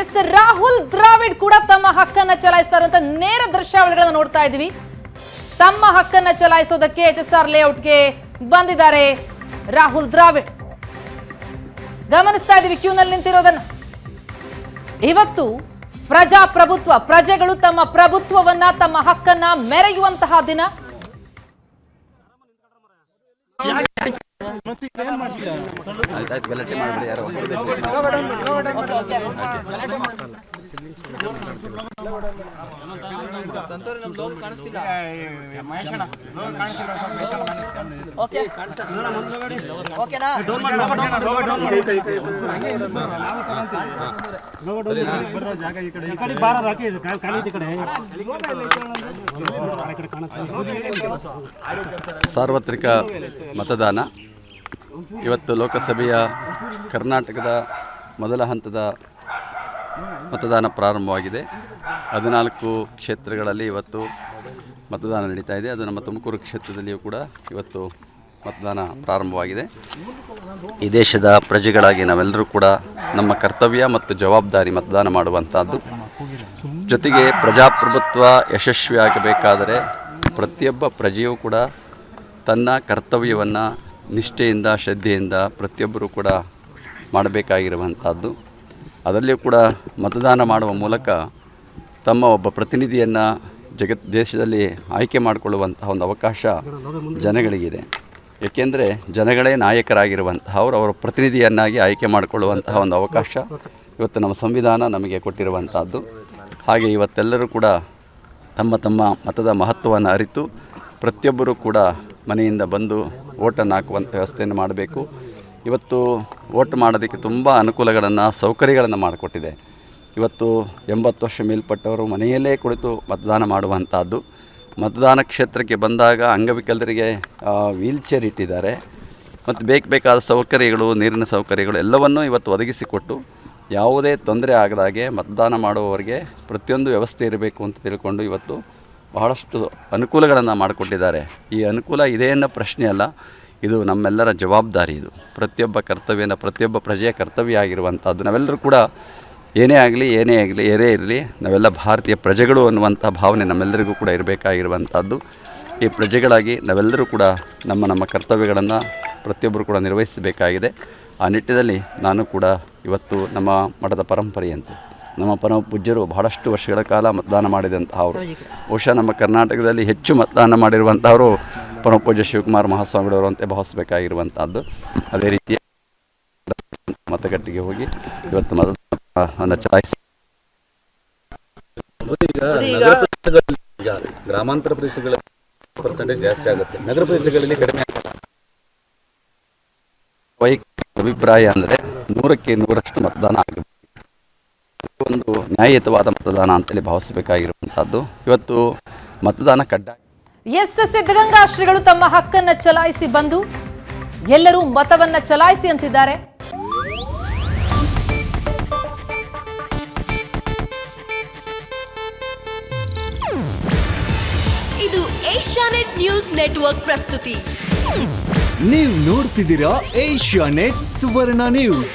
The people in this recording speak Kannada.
ಎಸ್, ರಾಹುಲ್ ದ್ರಾವಿಡ್ ಕೂಡ ತಮ್ಮ ಹಕ್ಕನ್ನ ಚಲಾಯಿಸ್ತಾರಂತ ನೇರ ದೃಶ್ಯಾವಳಿಗಳನ್ನ ನೋಡ್ತಾ ಇದೀವಿ ತಮ್ಮ ಹಕ್ಕನ್ನ ಚಲಾಯಿಸೋದಕ್ಕೆ ಎಚ್ ಎಸ್ ಆರ್ ಲೇಔಟ್ಗೆ ಬಂದಿದ್ದಾರೆ ರಾಹುಲ್ ದ್ರಾವಿಡ್. ಗಮನಿಸ್ತಾ ಇದೀವಿ ಕ್ಯೂನಲ್ಲಿ ನಿಂತಿರೋದನ್ನ. ಇವತ್ತು ಪ್ರಜಾಪ್ರಭುತ್ವ, ಪ್ರಜೆಗಳು ತಮ್ಮ ಪ್ರಭುತ್ವವನ್ನ, ತಮ್ಮ ಹಕ್ಕನ್ನ ಮೆರೆಯುವಂತಹ ದಿನ. ಗಲಾಟೆ ಮಾಡಬೇಡಿ ಯಾರು ಸಾರ್ವತ್ರಿಕ ಮತದಾನ. ಇವತ್ತು ಲೋಕಸಭೆಯ ಕರ್ನಾಟಕದ ಮೊದಲ ಹಂತದ ಮತದಾನ ಪ್ರಾರಂಭವಾಗಿದೆ. ಹದಿನಾಲ್ಕು ಕ್ಷೇತ್ರಗಳಲ್ಲಿ ಇವತ್ತು ಮತದಾನ ನಡೀತಾ ಇದೆ. ಅದು ನಮ್ಮ ತುಮಕೂರು ಕ್ಷೇತ್ರದಲ್ಲಿಯೂ ಕೂಡ ಇವತ್ತು ಮತದಾನ ಪ್ರಾರಂಭವಾಗಿದೆ. ಈ ದೇಶದ ಪ್ರಜೆಗಳಾಗಿ ನಾವೆಲ್ಲರೂ ಕೂಡ ನಮ್ಮ ಕರ್ತವ್ಯ ಮತ್ತು ಜವಾಬ್ದಾರಿ ಮತದಾನ ಮಾಡುವಂಥದ್ದು ಜೊತೆಗೆ ಪ್ರಜಾಪ್ರಭುತ್ವ ಯಶಸ್ವಿಯಾಗಬೇಕಾದರೆ ಪ್ರತಿಯೊಬ್ಬ ಪ್ರಜೆಯೂ ಕೂಡ ತನ್ನ ಕರ್ತವ್ಯವನ್ನು ನಿಷ್ಠೆಯಿಂದ, ಶ್ರದ್ಧೆಯಿಂದ ಪ್ರತಿಯೊಬ್ಬರೂ ಕೂಡ ಮಾಡಬೇಕಾಗಿರುವಂಥದ್ದು. ಅದರಲ್ಲಿಯೂ ಕೂಡ ಮತದಾನ ಮಾಡುವ ಮೂಲಕ ತಮ್ಮ ಒಬ್ಬ ಪ್ರತಿನಿಧಿಯನ್ನು ಜಗತ್, ದೇಶದಲ್ಲಿ ಆಯ್ಕೆ ಮಾಡಿಕೊಳ್ಳುವಂತಹ ಒಂದು ಅವಕಾಶ ಜನಗಳಿಗಿದೆ. ಏಕೆಂದರೆ ಜನಗಳೇ ನಾಯಕರಾಗಿರುವಂತಹ ಅವರು ಅವರ ಪ್ರತಿನಿಧಿಯನ್ನಾಗಿ ಆಯ್ಕೆ ಮಾಡಿಕೊಳ್ಳುವಂತಹ ಒಂದು ಅವಕಾಶ ಇವತ್ತು ನಮ್ಮ ಸಂವಿಧಾನ ನಮಗೆ ಕೊಟ್ಟಿರುವಂಥದ್ದು. ಹಾಗೆ ಇವತ್ತೆಲ್ಲರೂ ಕೂಡ ತಮ್ಮ ತಮ್ಮ ಮತದ ಮಹತ್ವವನ್ನು ಅರಿತು ಪ್ರತಿಯೊಬ್ಬರೂ ಕೂಡ ಮನೆಯಿಂದ ಬಂದು ಓಟನ್ನು ಹಾಕುವಂಥ ವ್ಯವಸ್ಥೆಯನ್ನು ಮಾಡಬೇಕು. ಇವತ್ತು ಓಟ್ ಮಾಡೋದಕ್ಕೆ ತುಂಬ ಅನುಕೂಲಗಳನ್ನು, ಸೌಕರ್ಯಗಳನ್ನು ಮಾಡಿಕೊಟ್ಟಿದೆ. ಇವತ್ತು ಎಂಬತ್ತು ವರ್ಷ ಮೇಲ್ಪಟ್ಟವರು ಮನೆಯಲ್ಲೇ ಕುಳಿತು ಮತದಾನ ಮಾಡುವಂಥದ್ದು. ಮತದಾನ ಕ್ಷೇತ್ರಕ್ಕೆ ಬಂದಾಗ ಅಂಗವಿಕಲರಿಗೆ ವೀಲ್ ಚೇರ್ ಇಟ್ಟಿದ್ದಾರೆ. ಮತ್ತು ಬೇಕು ಬೇಕಾದ ಸೌಕರ್ಯಗಳು, ನೀರಿನ ಸೌಕರ್ಯಗಳು ಎಲ್ಲವನ್ನೂ ಇವತ್ತು ಒದಗಿಸಿಕೊಟ್ಟು ಯಾವುದೇ ತೊಂದರೆ ಆಗದಾಗೆ ಮತದಾನ ಮಾಡುವವರಿಗೆ ಪ್ರತಿಯೊಂದು ವ್ಯವಸ್ಥೆ ಇರಬೇಕು ಅಂತ ತಿಳ್ಕೊಂಡು ಇವತ್ತು ಬಹಳಷ್ಟು ಅನುಕೂಲಗಳನ್ನು ಮಾಡಿಕೊಟ್ಟಿದ್ದಾರೆ. ಈ ಅನುಕೂಲ ಇದೆ ಅನ್ನೋ ಪ್ರಶ್ನೆ ಅಲ್ಲ, ಇದು ನಮ್ಮೆಲ್ಲರ ಜವಾಬ್ದಾರಿ ಇದು. ಪ್ರತಿಯೊಬ್ಬ ಕರ್ತವ್ಯನ, ಪ್ರತಿಯೊಬ್ಬ ಪ್ರಜೆಯ ಕರ್ತವ್ಯ ಆಗಿರುವಂಥದ್ದು ನಾವೆಲ್ಲರೂ ಕೂಡ ಏನೇ ಆಗಲಿ ಏನೇ ಆಗಲಿ, ಏನೇ ಇರಲಿ, ನಾವೆಲ್ಲ ಭಾರತೀಯ ಪ್ರಜೆಗಳು ಅನ್ನುವಂಥ ಭಾವನೆ ನಮ್ಮೆಲ್ಲರಿಗೂ ಕೂಡ ಇರಬೇಕಾಗಿರುವಂಥದ್ದು ಈ ಪ್ರಜೆಗಳಾಗಿ ನಾವೆಲ್ಲರೂ ಕೂಡ ನಮ್ಮ ನಮ್ಮ ಕರ್ತವ್ಯಗಳನ್ನು ಪ್ರತಿಯೊಬ್ಬರು ಕೂಡ ನಿರ್ವಹಿಸಬೇಕಾಗಿದೆ. ಆ ನಿಟ್ಟಿನಲ್ಲಿ ನಾನು ಕೂಡ ಇವತ್ತು ನಮ್ಮ ಮಠದ ಪರಂಪರೆಯಂತೆ ನಮ್ಮ ಪರಮ ಪೂಜ್ಯರು ಬಹಳಷ್ಟು ವರ್ಷಗಳ ಕಾಲ ಮತದಾನ ಮಾಡಿದಂತಹ ಅವರು ಬಹುಶಃ ನಮ್ಮ ಕರ್ನಾಟಕದಲ್ಲಿ ಹೆಚ್ಚು ಮತದಾನ ಮಾಡಿರುವಂಥವರು ಪರಮ ಪೂಜ್ಯ ಶಿವಕುಮಾರ್ ಮಹಾಸ್ವಾಮಿಗಳವರು ಅಂತ ಭಾವಿಸಬೇಕಾಗಿರುವಂಥದ್ದು ಅದೇ ರೀತಿ ಮತಗಟ್ಟೆಗೆ ಹೋಗಿ ಇವತ್ತು ಮತದಾನ ಚಲಾಯಿಸಿ ಗ್ರಾಮಾಂತರ ಪ್ರದೇಶಗಳ ಪರ್ಸೆಂಟೇಜ್ ಜಾಸ್ತಿ ಆಗುತ್ತೆ. ನಗರ ಪ್ರದೇಶಗಳಲ್ಲಿ ಕಡಿಮೆ ವೈಯಕ್ತಿಕ ಅಭಿಪ್ರಾಯ ಅಂದರೆ ನೂರಕ್ಕೆ ನೂರಷ್ಟು ಮತದಾನ ಆಗಬೇಕು ನ್ಯಾಯಯುತವಾದ ಮತದಾನ ಅಂತೇಳಿ ಭಾವಿಸಬೇಕಾಗಿರುವಂಥದ್ದು. ಇವತ್ತು ಮತದಾನ ಕಡ್ಡಾಯ ಎಸ್ ಸಿದ್ಧಗಂಗಾ ಶ್ರೀಗಳು ತಮ್ಮ ಹಕ್ಕನ್ನ ಚಲಾಯಿಸಿ ಬಂದು ಎಲ್ಲರೂ ಮತವನ್ನ ಚಲಾಯಿಸಿ ಅಂತಿದ್ದಾರೆ. ಇದು ಏಷ್ಯಾನೆಟ್ ನ್ಯೂಸ್ ನೆಟ್ವರ್ಕ್ ಪ್ರಸ್ತುತಿ. ನೀವು ನೋಡ್ತಿದ್ದೀರಾ ಏಷ್ಯಾ ನೆಟ್ ಸುವರ್ಣ ನ್ಯೂಸ್.